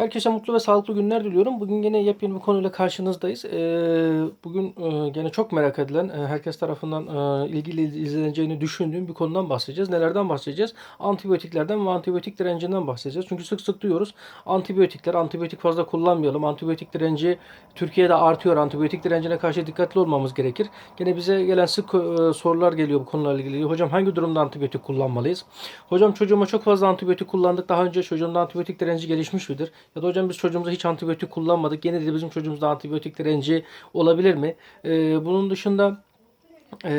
Herkese mutlu ve sağlıklı günler diliyorum. Bugün yine yepyeni bir konuyla karşınızdayız. Ee, bugün e, gene çok merak edilen, e, herkes tarafından e, ilgili izleneceğini düşündüğüm bir konudan bahsedeceğiz. Nelerden bahsedeceğiz? Antibiyotiklerden ve antibiyotik direncinden bahsedeceğiz. Çünkü sık sık duyuyoruz. Antibiyotikler, antibiyotik fazla kullanmayalım. Antibiyotik direnci Türkiye'de artıyor. Antibiyotik direncine karşı dikkatli olmamız gerekir. Gene bize gelen sık sorular geliyor bu konuyla ilgili. Hocam hangi durumda antibiyotik kullanmalıyız? Hocam çocuğuma çok fazla antibiyotik kullandık. Daha önce çocuğumda antibiyotik direnci gelişmiş midir? Ya da hocam biz çocuğumuza hiç antibiyotik kullanmadık. Yine de bizim çocuğumuzda antibiyotik direnci olabilir mi? Ee, bunun dışında e,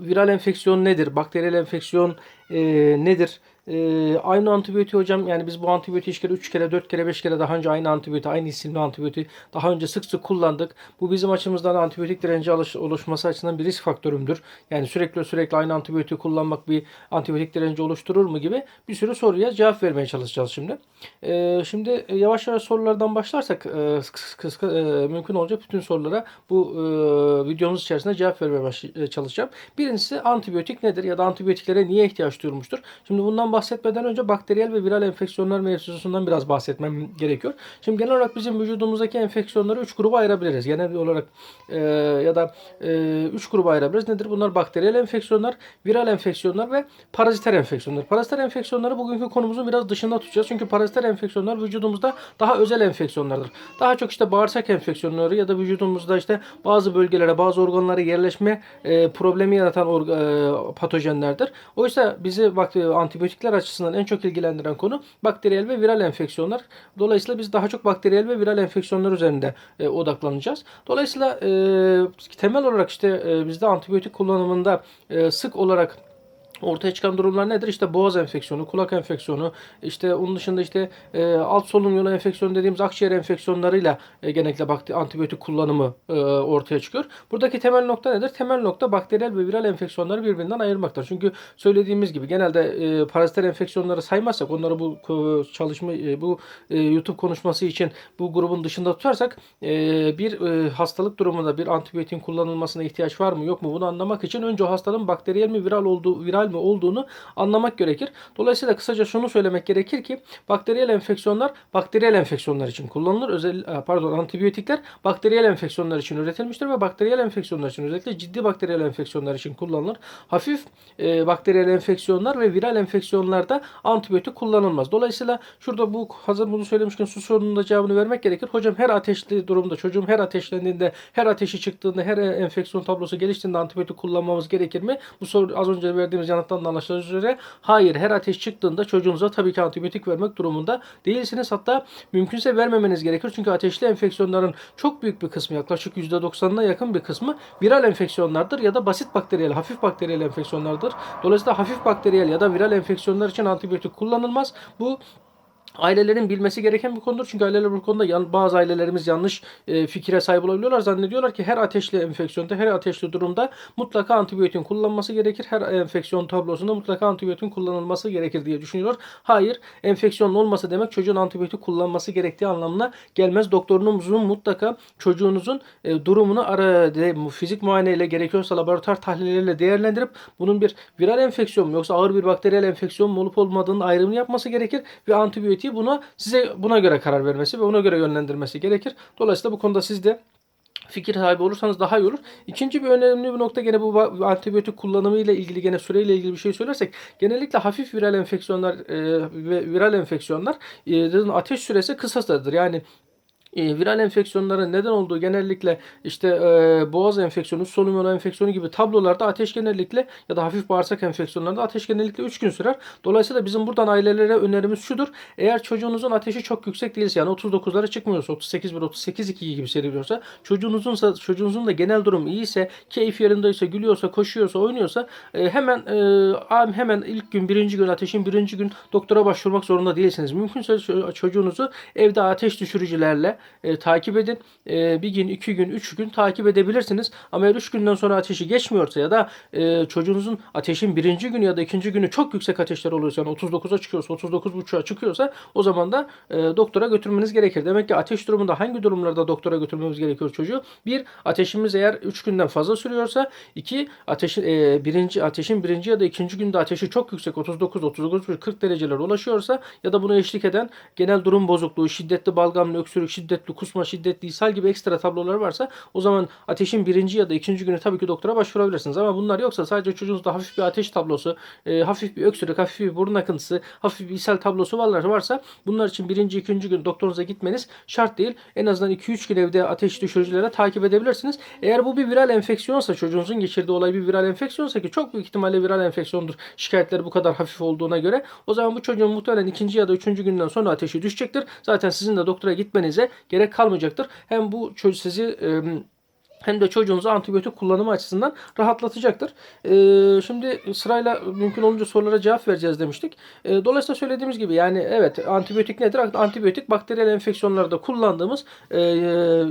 viral enfeksiyon nedir? Bakteriyel enfeksiyon e, nedir? E, aynı antibiyotiği hocam yani biz bu antibiyotiği 3 kere, 3 kere, 4 kere, 5 kere daha önce aynı antibiyotiği, aynı isimli antibiyotiği daha önce sık sık kullandık. Bu bizim açımızdan antibiyotik direnci oluşması açısından bir risk faktörümdür. Yani sürekli sürekli aynı antibiyotiği kullanmak bir antibiyotik direnci oluşturur mu gibi bir sürü soruya cevap vermeye çalışacağız şimdi. E, şimdi yavaş yavaş sorulardan başlarsak e, kıs- kıs- e, mümkün olacak bütün sorulara bu e, videomuz içerisinde cevap vermeye e, çalışacağım. Birincisi antibiyotik nedir ya da antibiyotiklere niye ihtiyaç duyulmuştur? Şimdi bundan bahsetmeden önce bakteriyel ve viral enfeksiyonlar mevzusundan biraz bahsetmem gerekiyor. Şimdi genel olarak bizim vücudumuzdaki enfeksiyonları 3 gruba ayırabiliriz. Genel olarak e, ya da 3 gruba ayırabiliriz. Nedir? Bunlar bakteriyel enfeksiyonlar, viral enfeksiyonlar ve paraziter enfeksiyonlar. Paraziter enfeksiyonları bugünkü konumuzun biraz dışında tutacağız. Çünkü paraziter enfeksiyonlar vücudumuzda daha özel enfeksiyonlardır. Daha çok işte bağırsak enfeksiyonları ya da vücudumuzda işte bazı bölgelere, bazı organlara yerleşme e, problemi yaratan orga, e, patojenlerdir. Oysa bizi bak e, antibiyotikler açısından en çok ilgilendiren konu bakteriyel ve viral enfeksiyonlar. Dolayısıyla biz daha çok bakteriyel ve viral enfeksiyonlar üzerinde e, odaklanacağız. Dolayısıyla e, temel olarak işte e, bizde antibiyotik kullanımında e, sık olarak Ortaya çıkan durumlar nedir? İşte boğaz enfeksiyonu, kulak enfeksiyonu, işte onun dışında işte e, alt solunum yolu enfeksiyonu dediğimiz akciğer enfeksiyonlarıyla e, genellikle bakti, antibiyotik kullanımı e, ortaya çıkıyor. Buradaki temel nokta nedir? Temel nokta bakteriyel ve viral enfeksiyonları birbirinden ayırmaktır. Çünkü söylediğimiz gibi genelde e, paraziter enfeksiyonları saymazsak, onları bu e, çalışma, e, bu e, YouTube konuşması için bu grubun dışında tutarsak e, bir e, hastalık durumunda bir antibiyotin kullanılmasına ihtiyaç var mı yok mu bunu anlamak için önce o hastalığın bakteriyel mi viral olduğu viral mi olduğunu anlamak gerekir. Dolayısıyla kısaca şunu söylemek gerekir ki bakteriyel enfeksiyonlar bakteriyel enfeksiyonlar için kullanılır. Özel e, pardon antibiyotikler bakteriyel enfeksiyonlar için üretilmiştir ve bakteriyel enfeksiyonlar için özellikle ciddi bakteriyel enfeksiyonlar için kullanılır. Hafif e, bakteriyel enfeksiyonlar ve viral enfeksiyonlarda antibiyotik kullanılmaz. Dolayısıyla şurada bu hazır bunu söylemişken su sorununda cevabını vermek gerekir. Hocam her ateşli durumda çocuğum her ateşlendiğinde her ateşi çıktığında her enfeksiyon tablosu geliştiğinde antibiyotik kullanmamız gerekir mi? Bu soru az önce verdiğimiz yanıttan da anlaşılan üzere hayır her ateş çıktığında çocuğunuza tabii ki antibiyotik vermek durumunda değilsiniz. Hatta mümkünse vermemeniz gerekir. Çünkü ateşli enfeksiyonların çok büyük bir kısmı yaklaşık %90'ına yakın bir kısmı viral enfeksiyonlardır ya da basit bakteriyel, hafif bakteriyel enfeksiyonlardır. Dolayısıyla hafif bakteriyel ya da viral enfeksiyonlar için antibiyotik kullanılmaz. Bu ailelerin bilmesi gereken bir konudur. Çünkü aileler bu konuda yan, bazı ailelerimiz yanlış e, fikire sahip olabiliyorlar. Zannediyorlar ki her ateşli enfeksiyonda, her ateşli durumda mutlaka antibiyotin kullanılması gerekir. Her enfeksiyon tablosunda mutlaka antibiyotin kullanılması gerekir diye düşünüyorlar. Hayır, enfeksiyon olması demek çocuğun antibiyotik kullanması gerektiği anlamına gelmez. Doktorunuzun mutlaka çocuğunuzun e, durumunu ara de, fizik muayeneyle gerekiyorsa laboratuvar tahlilleriyle değerlendirip bunun bir viral enfeksiyon mu yoksa ağır bir bakteriyel enfeksiyon mu olup olmadığının ayrımını yapması gerekir ve antibiyotiği buna size buna göre karar vermesi ve ona göre yönlendirmesi gerekir. Dolayısıyla bu konuda siz de fikir sahibi olursanız daha iyi olur. İkinci bir önemli bir nokta gene bu antibiyotik kullanımı ile ilgili gene süreyle ilgili bir şey söylersek genellikle hafif viral enfeksiyonlar e, ve viral enfeksiyonlar e, ateş süresi kısadır. Yani e, viral enfeksiyonların neden olduğu genellikle işte e, boğaz enfeksiyonu, solunum enfeksiyonu gibi tablolarda ateş genellikle ya da hafif bağırsak enfeksiyonlarında ateş genellikle 3 gün sürer. Dolayısıyla bizim buradan ailelere önerimiz şudur. Eğer çocuğunuzun ateşi çok yüksek değilse yani 39'lara çıkmıyorsa 38 1 38 2 gibi seyrediyorsa çocuğunuzun çocuğunuzun da genel durum iyiyse, keyif yerindeyse, gülüyorsa, koşuyorsa, oynuyorsa e, hemen e, hemen ilk gün birinci gün ateşin birinci gün doktora başvurmak zorunda değilsiniz. Mümkünse ço- çocuğunuzu evde ateş düşürücülerle e, takip edin. E, bir gün, iki gün, üç gün takip edebilirsiniz. Ama eğer üç günden sonra ateşi geçmiyorsa ya da e, çocuğunuzun ateşin birinci günü ya da ikinci günü çok yüksek ateşler oluyorsa yani 39'a çıkıyorsa, 39.5'a çıkıyorsa o zaman da e, doktora götürmeniz gerekir. Demek ki ateş durumunda hangi durumlarda doktora götürmemiz gerekiyor çocuğu? Bir, ateşimiz eğer 3 günden fazla sürüyorsa. iki ateşin e, birinci ateşin birinci ya da ikinci günde ateşi çok yüksek 39, 39, 40 dereceler ulaşıyorsa ya da buna eşlik eden genel durum bozukluğu, şiddetli balgamlı öksürük, şiddetli kusma, şiddetli ishal gibi ekstra tablolar varsa o zaman ateşin birinci ya da ikinci günü tabii ki doktora başvurabilirsiniz. Ama bunlar yoksa sadece çocuğunuzda hafif bir ateş tablosu, e, hafif bir öksürük, hafif bir burun akıntısı, hafif bir ishal tablosu varsa bunlar için birinci, ikinci gün doktorunuza gitmeniz şart değil. En azından 2-3 gün evde ateş düşürücülere takip edebilirsiniz. Eğer bu bir viral enfeksiyonsa çocuğunuzun geçirdiği olay bir viral enfeksiyonsa ki çok büyük ihtimalle viral enfeksiyondur şikayetleri bu kadar hafif olduğuna göre o zaman bu çocuğun muhtemelen ikinci ya da üçüncü günden sonra ateşi düşecektir. Zaten sizin de doktora gitmenize gerek kalmayacaktır. Hem bu sizi hem de çocuğunuzu antibiyotik kullanımı açısından rahatlatacaktır. Ee, şimdi sırayla mümkün olunca sorulara cevap vereceğiz demiştik. Ee, dolayısıyla söylediğimiz gibi yani evet antibiyotik nedir? Antibiyotik bakteriyel enfeksiyonlarda kullandığımız e,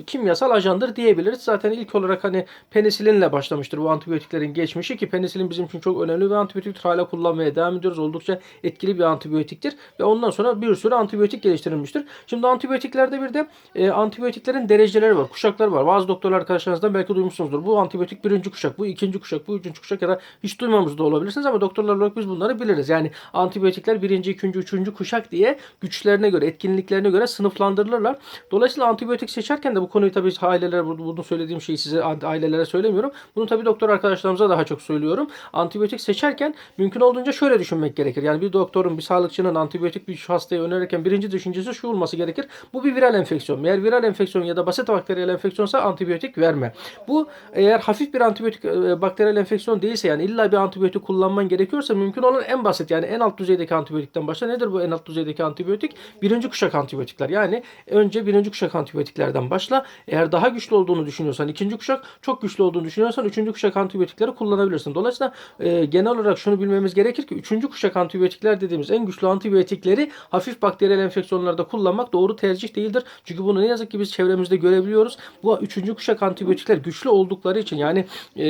kimyasal ajandır diyebiliriz. Zaten ilk olarak hani penisilinle başlamıştır bu antibiyotiklerin geçmişi ki penisilin bizim için çok önemli bir antibiyotiktir. Hala kullanmaya devam ediyoruz. Oldukça etkili bir antibiyotiktir. Ve ondan sonra bir sürü antibiyotik geliştirilmiştir. Şimdi antibiyotiklerde bir de e, antibiyotiklerin dereceleri var, kuşaklar var. Bazı doktorlar arkadaşlarınızdan belki duymuşsunuzdur. Bu antibiyotik birinci kuşak, bu ikinci kuşak, bu üçüncü kuşak ya da hiç duymamış da olabilirsiniz ama doktorlar olarak biz bunları biliriz. Yani antibiyotikler birinci, ikinci, üçüncü kuşak diye güçlerine göre, etkinliklerine göre sınıflandırılırlar. Dolayısıyla antibiyotik seçerken de bu konuyu tabii ailelere, bunu söylediğim şeyi size ailelere söylemiyorum. Bunu tabii doktor arkadaşlarımıza daha çok söylüyorum. Antibiyotik seçerken mümkün olduğunca şöyle düşünmek gerekir. Yani bir doktorun, bir sağlıkçının antibiyotik bir hastaya önerirken birinci düşüncesi şu olması gerekir. Bu bir viral enfeksiyon. Eğer viral enfeksiyon ya da basit bakteriyel enfeksiyonsa antibiyotik verme. Bu eğer hafif bir antibiyotik e, bakteriyel enfeksiyon değilse yani illa bir antibiyotik kullanman gerekiyorsa mümkün olan en basit yani en alt düzeydeki antibiyotikten başla. Nedir bu en alt düzeydeki antibiyotik? Birinci kuşak antibiyotikler. Yani önce birinci kuşak antibiyotiklerden başla. Eğer daha güçlü olduğunu düşünüyorsan ikinci kuşak, çok güçlü olduğunu düşünüyorsan üçüncü kuşak antibiyotikleri kullanabilirsin. Dolayısıyla e, genel olarak şunu bilmemiz gerekir ki üçüncü kuşak antibiyotikler dediğimiz en güçlü antibiyotikleri hafif bakteriyel enfeksiyonlarda kullanmak doğru tercih değildir. Çünkü bunu ne yazık ki biz çevremizde görebiliyoruz. Bu üçüncü kuşak antibiyotikler güçlü oldukları için yani e,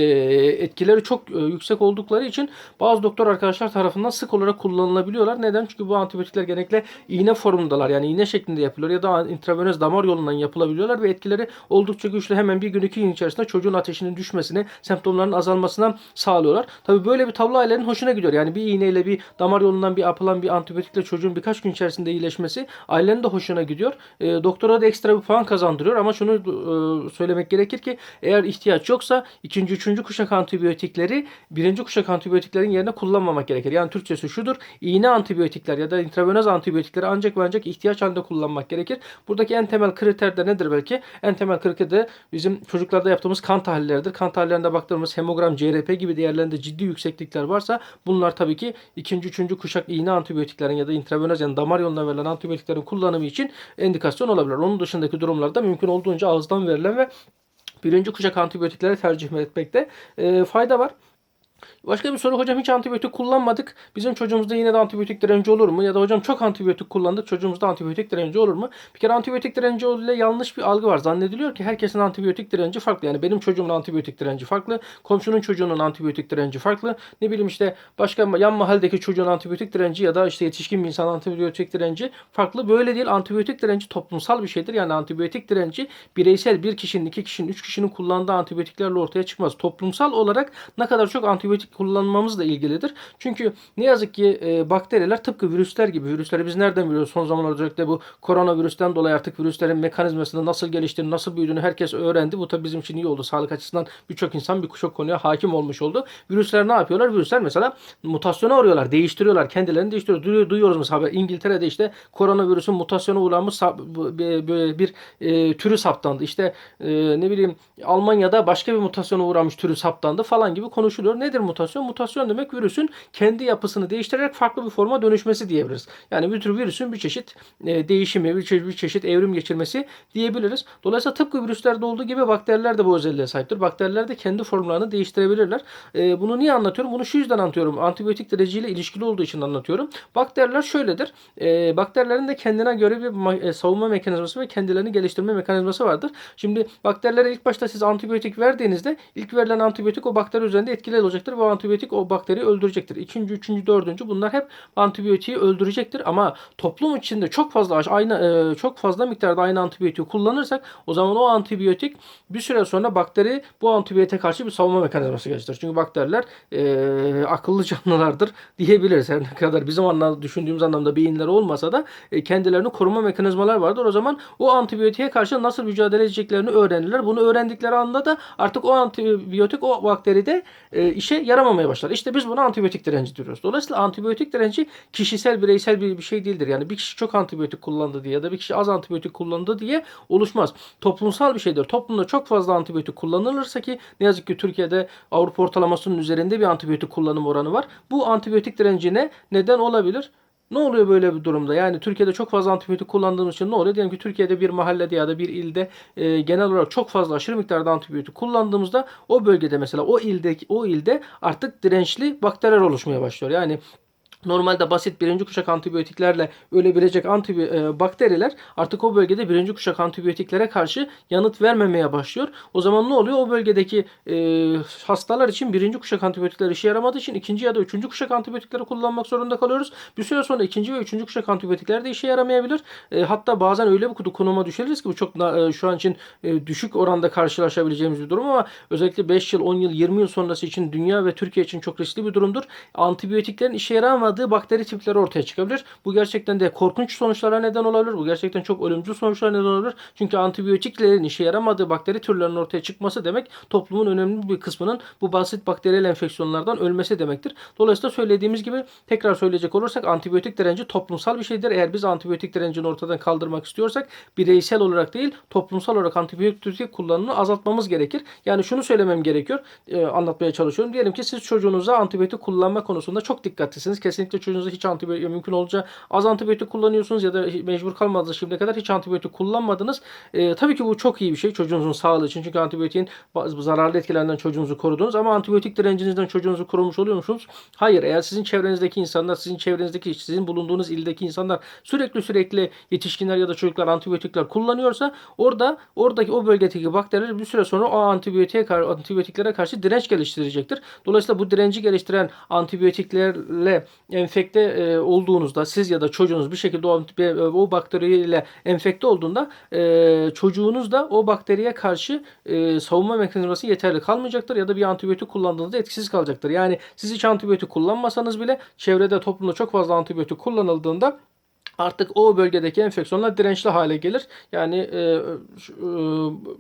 etkileri çok e, yüksek oldukları için bazı doktor arkadaşlar tarafından sık olarak kullanılabiliyorlar. Neden? Çünkü bu antibiyotikler genellikle iğne formundalar. Yani iğne şeklinde yapılıyor ya da intravenöz damar yolundan yapılabiliyorlar ve etkileri oldukça güçlü. Hemen bir gün iki gün içerisinde çocuğun ateşinin düşmesine, semptomların azalmasına sağlıyorlar. Tabi böyle bir tablo ailenin hoşuna gidiyor. Yani bir iğneyle bir damar yolundan bir yapılan bir antibiyotikle çocuğun birkaç gün içerisinde iyileşmesi ailenin de hoşuna gidiyor. E, doktora da ekstra bir puan kazandırıyor ama şunu e, söylemek gerekir ki eğer ihtiyaç yoksa ikinci, üçüncü kuşak antibiyotikleri birinci kuşak antibiyotiklerin yerine kullanmamak gerekir. Yani Türkçesi şudur. İğne antibiyotikler ya da intravenöz antibiyotikleri ancak ve ancak ihtiyaç halinde kullanmak gerekir. Buradaki en temel kriter de nedir belki? En temel kriter de bizim çocuklarda yaptığımız kan tahlilleridir. Kan tahlillerinde baktığımız hemogram, CRP gibi değerlerinde ciddi yükseklikler varsa bunlar tabii ki ikinci, üçüncü kuşak iğne antibiyotiklerin ya da intravenöz yani damar yoluna verilen antibiyotiklerin kullanımı için endikasyon olabilir. Onun dışındaki durumlarda mümkün olduğunca ağızdan verilen ve birinci kuşak antibiyotiklere tercih etmekte e, fayda var. Başka bir soru hocam hiç antibiyotik kullanmadık. Bizim çocuğumuzda yine de antibiyotik direnci olur mu? Ya da hocam çok antibiyotik kullandık. Çocuğumuzda antibiyotik direnci olur mu? Bir kere antibiyotik direnci ile yanlış bir algı var. Zannediliyor ki herkesin antibiyotik direnci farklı. Yani benim çocuğumun antibiyotik direnci farklı. Komşunun çocuğunun antibiyotik direnci farklı. Ne bileyim işte başka yan mahalledeki çocuğun antibiyotik direnci ya da işte yetişkin bir insan antibiyotik direnci farklı. Böyle değil. Antibiyotik direnci toplumsal bir şeydir. Yani antibiyotik direnci bireysel bir kişinin, iki kişinin, üç kişinin kullandığı antibiyotiklerle ortaya çıkmaz. Toplumsal olarak ne kadar çok antibiyotik kullanmamızla ilgilidir. Çünkü ne yazık ki e, bakteriler tıpkı virüsler gibi. Virüsleri biz nereden biliyoruz? Son zamanlarda özellikle bu koronavirüsten dolayı artık virüslerin mekanizmasını nasıl geliştiğini, nasıl büyüdüğünü herkes öğrendi. Bu tabii bizim için iyi oldu. Sağlık açısından birçok insan birçok konuya hakim olmuş oldu. Virüsler ne yapıyorlar? Virüsler mesela mutasyona uğruyorlar, değiştiriyorlar. Kendilerini değiştiriyor. Duyuyoruz mesela İngiltere'de işte koronavirüsün mutasyona uğramış böyle bir e, türü saptandı. İşte e, ne bileyim Almanya'da başka bir mutasyona uğramış türü saptandı falan gibi konuşuluyor. Nedir Nedir mutasyon? Mutasyon demek virüsün kendi yapısını değiştirerek farklı bir forma dönüşmesi diyebiliriz. Yani bir tür virüsün bir çeşit e, değişimi, bir çeşit, bir çeşit evrim geçirmesi diyebiliriz. Dolayısıyla tıpkı virüslerde olduğu gibi bakteriler de bu özelliğe sahiptir. Bakteriler de kendi formlarını değiştirebilirler. E, bunu niye anlatıyorum? Bunu şu yüzden anlatıyorum. Antibiyotik direciyle ilişkili olduğu için anlatıyorum. Bakteriler şöyledir. E, bakterilerin de kendine göre bir ma- savunma mekanizması ve kendilerini geliştirme mekanizması vardır. Şimdi bakterilere ilk başta siz antibiyotik verdiğinizde ilk verilen antibiyotik o bakteri üzerinde etkili olacaktır o antibiyotik o bakteriyi öldürecektir. İkinci, üçüncü, dördüncü bunlar hep antibiyotiği öldürecektir ama toplum içinde çok fazla aynı e, çok fazla miktarda aynı antibiyotiği kullanırsak o zaman o antibiyotik bir süre sonra bakteri bu antibiyotiğe karşı bir savunma mekanizması geliştirir. Çünkü bakteriler e, akıllı canlılardır diyebiliriz. Her ne kadar bizim anlamda düşündüğümüz anlamda beyinleri olmasa da e, kendilerini koruma mekanizmalar vardır. O zaman o antibiyotiğe karşı nasıl mücadele edeceklerini öğrenirler. Bunu öğrendikleri anda da artık o antibiyotik o bakteride e, işe yaramamaya başlar. İşte biz buna antibiyotik direnci diyoruz. Dolayısıyla antibiyotik direnci kişisel bireysel bir, bir şey değildir. Yani bir kişi çok antibiyotik kullandı diye ya da bir kişi az antibiyotik kullandı diye oluşmaz. Toplumsal bir şeydir. Toplumda çok fazla antibiyotik kullanılırsa ki ne yazık ki Türkiye'de Avrupa ortalamasının üzerinde bir antibiyotik kullanım oranı var. Bu antibiyotik direncine neden olabilir. Ne oluyor böyle bir durumda? Yani Türkiye'de çok fazla antibiyotik kullandığımız için ne oluyor? Diyelim ki Türkiye'de bir mahallede ya da bir ilde e, genel olarak çok fazla aşırı miktarda antibiyotik kullandığımızda o bölgede mesela o ilde o ilde artık dirençli bakteriler oluşmaya başlıyor. Yani Normalde basit birinci kuşak antibiyotiklerle ölebilecek antibi e, bakteriler artık o bölgede birinci kuşak antibiyotiklere karşı yanıt vermemeye başlıyor. O zaman ne oluyor? O bölgedeki e, hastalar için birinci kuşak antibiyotikler işe yaramadığı için ikinci ya da üçüncü kuşak antibiyotikleri kullanmak zorunda kalıyoruz. Bir süre sonra ikinci ve üçüncü kuşak antibiyotikler de işe yaramayabilir. E, hatta bazen öyle bir konuma düşeriz ki bu çok e, şu an için e, düşük oranda karşılaşabileceğimiz bir durum ama özellikle 5 yıl, 10 yıl, 20 yıl sonrası için dünya ve Türkiye için çok riskli bir durumdur. Antibiyotiklerin işe yaramadığı bakteri tipleri ortaya çıkabilir. Bu gerçekten de korkunç sonuçlara neden olabilir. Bu gerçekten çok ölümcül sonuçlara neden olabilir. Çünkü antibiyotiklerin işe yaramadığı bakteri türlerinin ortaya çıkması demek toplumun önemli bir kısmının bu basit bakteriyel enfeksiyonlardan ölmesi demektir. Dolayısıyla söylediğimiz gibi tekrar söyleyecek olursak antibiyotik direnci toplumsal bir şeydir. Eğer biz antibiyotik direncini ortadan kaldırmak istiyorsak bireysel olarak değil toplumsal olarak antibiyotik kullanımını azaltmamız gerekir. Yani şunu söylemem gerekiyor. E, anlatmaya çalışıyorum. Diyelim ki siz çocuğunuza antibiyotik kullanma konusunda çok dikkatlisiniz. Kesinlikle çocuğunuza hiç antibiyotik mümkün olunca az antibiyotik kullanıyorsunuz ya da mecbur kalmadınız şimdiye kadar hiç antibiyotik kullanmadınız. E, tabii ki bu çok iyi bir şey çocuğunuzun sağlığı için. Çünkü antibiyotiğin zararlı etkilerinden çocuğunuzu korudunuz ama antibiyotik direncinizden çocuğunuzu korumuş oluyor musunuz? Hayır. Eğer sizin çevrenizdeki insanlar, sizin çevrenizdeki, sizin bulunduğunuz ildeki insanlar sürekli sürekli yetişkinler ya da çocuklar antibiyotikler kullanıyorsa orada oradaki o bölgedeki bakteriler bir süre sonra o antibiyotiğe antibiyotiklere karşı direnç geliştirecektir. Dolayısıyla bu direnci geliştiren antibiyotiklerle enfekte e, olduğunuzda siz ya da çocuğunuz bir şekilde o, o bakteriyle enfekte olduğunda e, çocuğunuz da o bakteriye karşı e, savunma mekanizması yeterli kalmayacaktır ya da bir antibiyotik kullandığınızda etkisiz kalacaktır. Yani siz hiç antibiyotik kullanmasanız bile çevrede toplumda çok fazla antibiyotik kullanıldığında artık o bölgedeki enfeksiyonlar dirençli hale gelir. Yani e, e,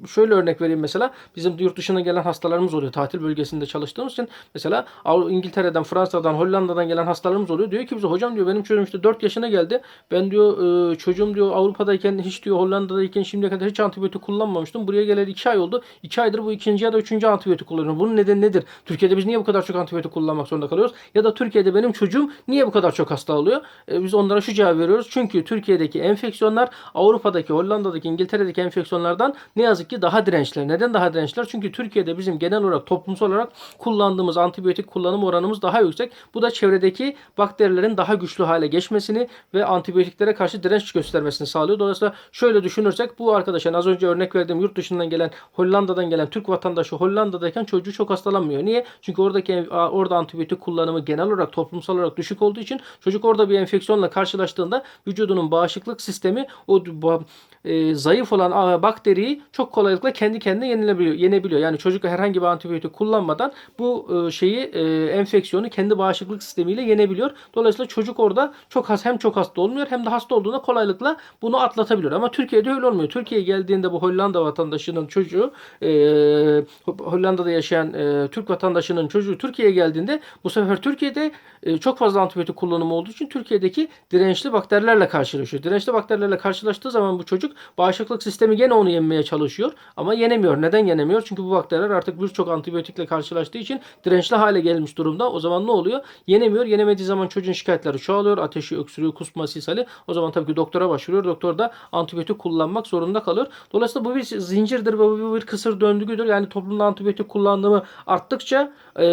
şöyle örnek vereyim mesela bizim yurt dışına gelen hastalarımız oluyor. Tatil bölgesinde çalıştığımız için mesela İngiltere'den, Fransa'dan, Hollanda'dan gelen hastalarımız oluyor. Diyor ki bize hocam diyor benim çocuğum işte 4 yaşına geldi. Ben diyor e, çocuğum diyor Avrupa'dayken hiç diyor Hollanda'dayken şimdiye kadar hiç antibiyotik kullanmamıştım. Buraya geleli 2 ay oldu. 2 aydır bu ikinci ya da üçüncü antibiyotik kullanıyorum. Bunun nedeni nedir? Türkiye'de biz niye bu kadar çok antibiyotik kullanmak zorunda kalıyoruz? Ya da Türkiye'de benim çocuğum niye bu kadar çok hasta oluyor? E, biz onlara şu cevap veriyoruz. Çünkü Türkiye'deki enfeksiyonlar Avrupa'daki, Hollanda'daki, İngiltere'deki enfeksiyonlardan ne yazık ki daha dirençliler. Neden daha dirençliler? Çünkü Türkiye'de bizim genel olarak toplumsal olarak kullandığımız antibiyotik kullanım oranımız daha yüksek. Bu da çevredeki bakterilerin daha güçlü hale geçmesini ve antibiyotiklere karşı direnç göstermesini sağlıyor. Dolayısıyla şöyle düşünürsek bu arkadaşın az önce örnek verdiğim yurt dışından gelen Hollanda'dan gelen Türk vatandaşı Hollanda'dayken çocuğu çok hastalanmıyor. Niye? Çünkü oradaki orada antibiyotik kullanımı genel olarak toplumsal olarak düşük olduğu için çocuk orada bir enfeksiyonla karşılaştığında vücudunun bağışıklık sistemi o e, zayıf olan bakteriyi çok kolaylıkla kendi kendine yenilebiliyor, yenebiliyor. Yani çocuk herhangi bir antibiyotik kullanmadan bu e, şeyi e, enfeksiyonu kendi bağışıklık sistemiyle yenebiliyor. Dolayısıyla çocuk orada çok has hem çok hasta olmuyor hem de hasta olduğunda kolaylıkla bunu atlatabiliyor. Ama Türkiye'de öyle olmuyor. Türkiye'ye geldiğinde bu Hollanda vatandaşının çocuğu e, Hollanda'da yaşayan e, Türk vatandaşının çocuğu Türkiye'ye geldiğinde bu sefer Türkiye'de e, çok fazla antibiyotik kullanımı olduğu için Türkiye'deki dirençli bakteriler bakterilerle karşılaşıyor. Dirençli bakterilerle karşılaştığı zaman bu çocuk bağışıklık sistemi gene onu yenmeye çalışıyor ama yenemiyor. Neden yenemiyor? Çünkü bu bakteriler artık birçok antibiyotikle karşılaştığı için dirençli hale gelmiş durumda. O zaman ne oluyor? Yenemiyor. Yenemediği zaman çocuğun şikayetleri çoğalıyor. Ateşi, öksürüğü, kusması, ishali. O zaman tabii ki doktora başvuruyor. Doktor da antibiyotik kullanmak zorunda kalıyor. Dolayısıyla bu bir zincirdir bu bir kısır döngüdür. Yani toplumda antibiyotik kullanımı arttıkça e,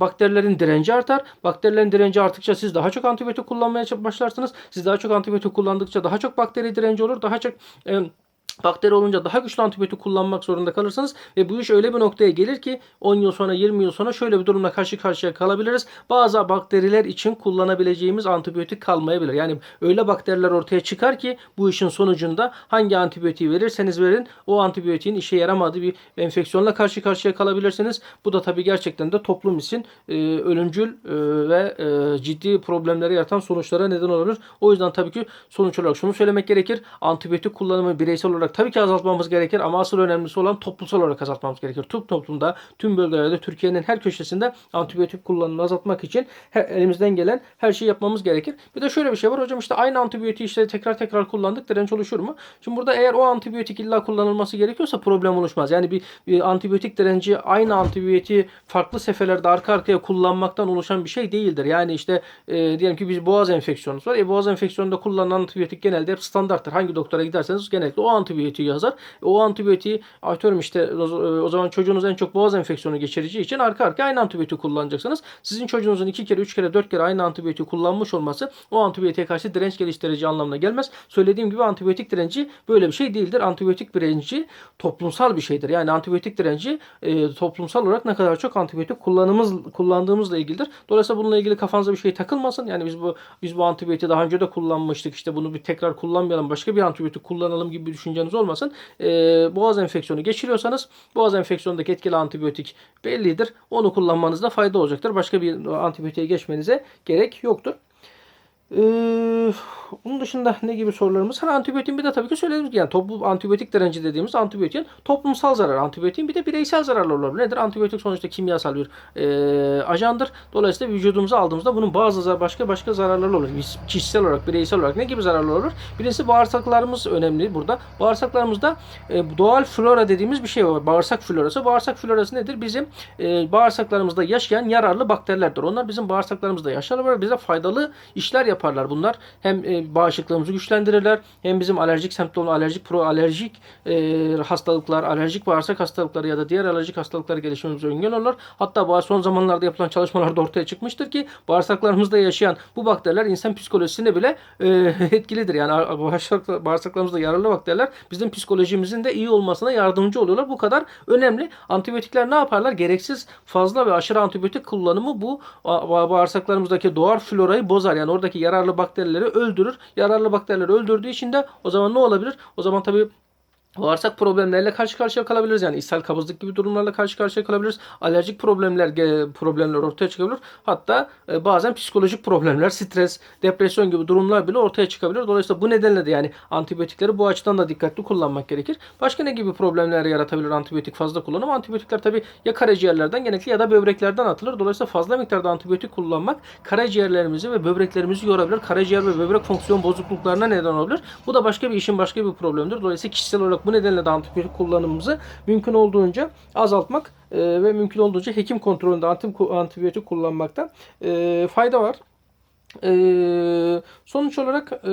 bakterilerin direnci artar. Bakterilerin direnci arttıkça siz daha çok antibiyotik kullanmaya başlarsınız. Siz daha çok antibiyotik kullandıkça daha çok bakteri direnci olur. Daha çok e, Bakteri olunca daha güçlü antibiyotik kullanmak zorunda kalırsınız ve bu iş öyle bir noktaya gelir ki 10 yıl sonra 20 yıl sonra şöyle bir durumla karşı karşıya kalabiliriz. Bazı bakteriler için kullanabileceğimiz antibiyotik kalmayabilir. Yani öyle bakteriler ortaya çıkar ki bu işin sonucunda hangi antibiyotiği verirseniz verin o antibiyotiğin işe yaramadığı bir enfeksiyonla karşı karşıya kalabilirsiniz. Bu da tabii gerçekten de toplum için e, ölümcül e, ve e, ciddi problemleri yaratan sonuçlara neden olabilir. O yüzden tabii ki sonuç olarak şunu söylemek gerekir. Antibiyotik kullanımı bireysel olarak tabii ki azaltmamız gerekir ama asıl önemlisi olan toplumsal olarak azaltmamız gerekir. Tüm toplumda, tüm bölgelerde, Türkiye'nin her köşesinde antibiyotik kullanımını azaltmak için her, elimizden gelen her şeyi yapmamız gerekir. Bir de şöyle bir şey var hocam işte aynı antibiyotiği işte tekrar tekrar kullandık direnç oluşur mu? Şimdi burada eğer o antibiyotik illa kullanılması gerekiyorsa problem oluşmaz. Yani bir, bir antibiyotik direnci aynı antibiyotiği farklı seferlerde arka arkaya kullanmaktan oluşan bir şey değildir. Yani işte e, diyelim ki biz boğaz enfeksiyonumuz var. E, boğaz enfeksiyonunda kullanılan antibiyotik genelde hep standarttır. Hangi doktora giderseniz genellikle o antibiyotiği yazar. O antibiyotiği atıyorum işte o, zaman çocuğunuz en çok boğaz enfeksiyonu geçireceği için arka arkaya aynı antibiyotik kullanacaksınız. Sizin çocuğunuzun iki kere, üç kere, dört kere aynı antibiyotiği kullanmış olması o antibiyotiğe karşı direnç geliştirici anlamına gelmez. Söylediğim gibi antibiyotik direnci böyle bir şey değildir. Antibiyotik direnci toplumsal bir şeydir. Yani antibiyotik direnci e, toplumsal olarak ne kadar çok antibiyotik kullanımız kullandığımızla ilgilidir. Dolayısıyla bununla ilgili kafanıza bir şey takılmasın. Yani biz bu biz bu antibiyotiği daha önce de kullanmıştık. İşte bunu bir tekrar kullanmayalım. Başka bir antibiyotik kullanalım gibi bir düşünceniz olmasın. E, boğaz enfeksiyonu geçiriyorsanız boğaz enfeksiyonundaki etkili antibiyotik bellidir. Onu kullanmanızda fayda olacaktır. Başka bir antibiyotiğe geçmenize gerek yoktur. Ee, onun dışında ne gibi sorularımız? Hani antibiyotin bir de tabii ki söylediğimiz gibi yani toplu antibiyotik direnci dediğimiz antibiyotin toplumsal zarar. Antibiyotin bir de bireysel zararlar olabilir. Nedir? Antibiyotik sonuçta kimyasal bir e, ajandır. Dolayısıyla vücudumuza aldığımızda bunun bazı başka başka zararları olur. Biz kişisel olarak, bireysel olarak ne gibi zararlar olur? Birincisi bağırsaklarımız önemli burada. Bağırsaklarımızda e, doğal flora dediğimiz bir şey var. Bağırsak florası. Bağırsak florası nedir? Bizim e, bağırsaklarımızda yaşayan yararlı bakterilerdir. Onlar bizim bağırsaklarımızda yaşarlar. Bize faydalı işler yaparlar bunlar. Hem e, bağışıklığımızı güçlendirirler hem bizim alerjik semptomlu alerjik pro alerjik e, hastalıklar, alerjik bağırsak hastalıkları ya da diğer alerjik hastalıklar gelişmemize engel olur. Hatta son zamanlarda yapılan çalışmalarda ortaya çıkmıştır ki bağırsaklarımızda yaşayan bu bakteriler insan psikolojisine bile e, etkilidir. Yani bağırsak, bağırsaklarımızda yararlı bakteriler bizim psikolojimizin de iyi olmasına yardımcı oluyorlar. Bu kadar önemli. Antibiyotikler ne yaparlar? Gereksiz fazla ve aşırı antibiyotik kullanımı bu bağırsaklarımızdaki doğal florayı bozar. Yani oradaki yararlı bakterileri öldürür. Yararlı bakterileri öldürdüğü için de o zaman ne olabilir? O zaman tabii Bağırsak problemlerle karşı karşıya kalabiliriz. Yani ishal, kabızlık gibi durumlarla karşı karşıya kalabiliriz. Alerjik problemler problemler ortaya çıkabilir. Hatta e, bazen psikolojik problemler, stres, depresyon gibi durumlar bile ortaya çıkabilir. Dolayısıyla bu nedenle de yani antibiyotikleri bu açıdan da dikkatli kullanmak gerekir. Başka ne gibi problemler yaratabilir antibiyotik fazla kullanım? Antibiyotikler tabi ya karaciğerlerden genellikle ya da böbreklerden atılır. Dolayısıyla fazla miktarda antibiyotik kullanmak karaciğerlerimizi ve böbreklerimizi yorabilir. Karaciğer ve böbrek fonksiyon bozukluklarına neden olabilir. Bu da başka bir işin başka bir problemidir. Dolayısıyla kişisel olarak bu nedenle de antibiyotik kullanımımızı mümkün olduğunca azaltmak e, ve mümkün olduğunca hekim kontrolünde antibiyotik kullanmakta e, fayda var. Ee, sonuç olarak e,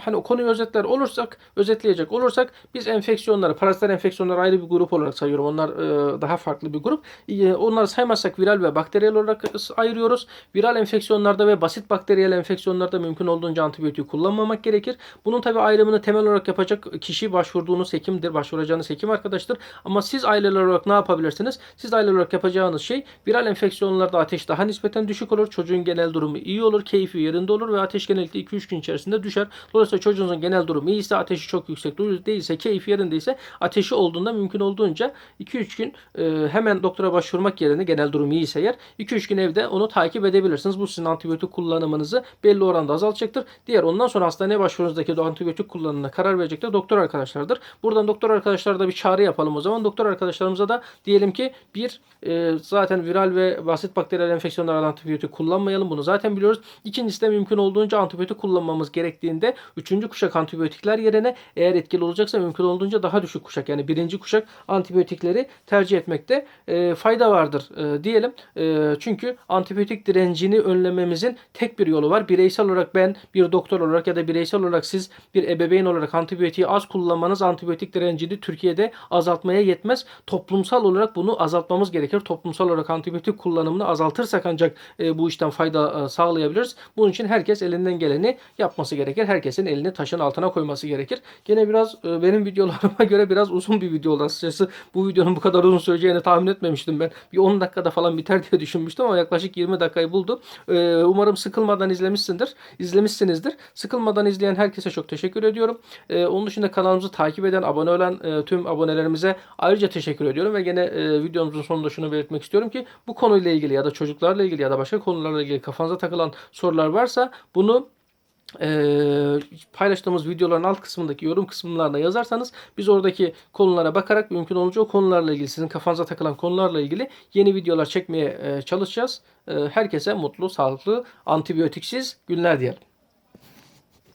hani o konuyu özetler olursak, özetleyecek olursak biz enfeksiyonları, paraziter enfeksiyonları ayrı bir grup olarak sayıyorum. Onlar e, daha farklı bir grup. E, onları saymazsak viral ve bakteriyel olarak ayırıyoruz. Viral enfeksiyonlarda ve basit bakteriyel enfeksiyonlarda mümkün olduğunca antibiyotik kullanmamak gerekir. Bunun tabi ayrımını temel olarak yapacak kişi başvurduğunuz hekimdir, başvuracağınız hekim arkadaştır. Ama siz aileler olarak ne yapabilirsiniz? Siz aileler olarak yapacağınız şey viral enfeksiyonlarda ateş daha nispeten düşük olur. Çocuğun genel durumu iyi olur. Keyif keyfi yerinde olur ve ateş genellikle 2-3 gün içerisinde düşer. Dolayısıyla çocuğunuzun genel durumu iyiyse, ateşi çok yüksek değilse, keyfi yerindeyse ateşi olduğunda mümkün olduğunca 2-3 gün e, hemen doktora başvurmak yerine genel durumu iyiyse eğer 2-3 gün evde onu takip edebilirsiniz. Bu sizin antibiyotik kullanımınızı belli oranda azaltacaktır. Diğer ondan sonra hastaneye başvurunuzdaki antibiyotik kullanımına karar verecek de doktor arkadaşlardır. Buradan doktor arkadaşlara da bir çağrı yapalım o zaman. Doktor arkadaşlarımıza da diyelim ki bir e, zaten viral ve basit bakteriyel enfeksiyonlara antibiyotik kullanmayalım. Bunu zaten biliyoruz. İkincisi de mümkün olduğunca antibiyotik kullanmamız gerektiğinde üçüncü kuşak antibiyotikler yerine eğer etkili olacaksa mümkün olduğunca daha düşük kuşak yani birinci kuşak antibiyotikleri tercih etmekte e, fayda vardır e, diyelim. E, çünkü antibiyotik direncini önlememizin tek bir yolu var. Bireysel olarak ben bir doktor olarak ya da bireysel olarak siz bir ebeveyn olarak antibiyotiği az kullanmanız antibiyotik direncini Türkiye'de azaltmaya yetmez. Toplumsal olarak bunu azaltmamız gerekir. Toplumsal olarak antibiyotik kullanımını azaltırsak ancak e, bu işten fayda e, sağlayabiliriz. Bunun için herkes elinden geleni yapması gerekir. Herkesin elini taşın altına koyması gerekir. Gene biraz e, benim videolarıma göre biraz uzun bir video oldu açıkçası. Bu videonun bu kadar uzun süreceğini tahmin etmemiştim ben. Bir 10 dakikada falan biter diye düşünmüştüm ama yaklaşık 20 dakikayı buldu. E, umarım sıkılmadan izlemişsindir. İzlemişsinizdir. Sıkılmadan izleyen herkese çok teşekkür ediyorum. E, onun dışında kanalımızı takip eden, abone olan tüm abonelerimize ayrıca teşekkür ediyorum ve gene videomuzun sonunda şunu belirtmek istiyorum ki bu konuyla ilgili ya da çocuklarla ilgili ya da başka konularla ilgili kafanıza takılan sorular varsa bunu Eee, paylaştığımız videoların alt kısmındaki yorum kısımlarına yazarsanız biz oradaki konulara bakarak mümkün olunca o konularla ilgili sizin kafanıza takılan konularla ilgili yeni videolar çekmeye eee, çalışacağız. Eee, herkese mutlu, sağlıklı, antibiyotiksiz günler diyelim.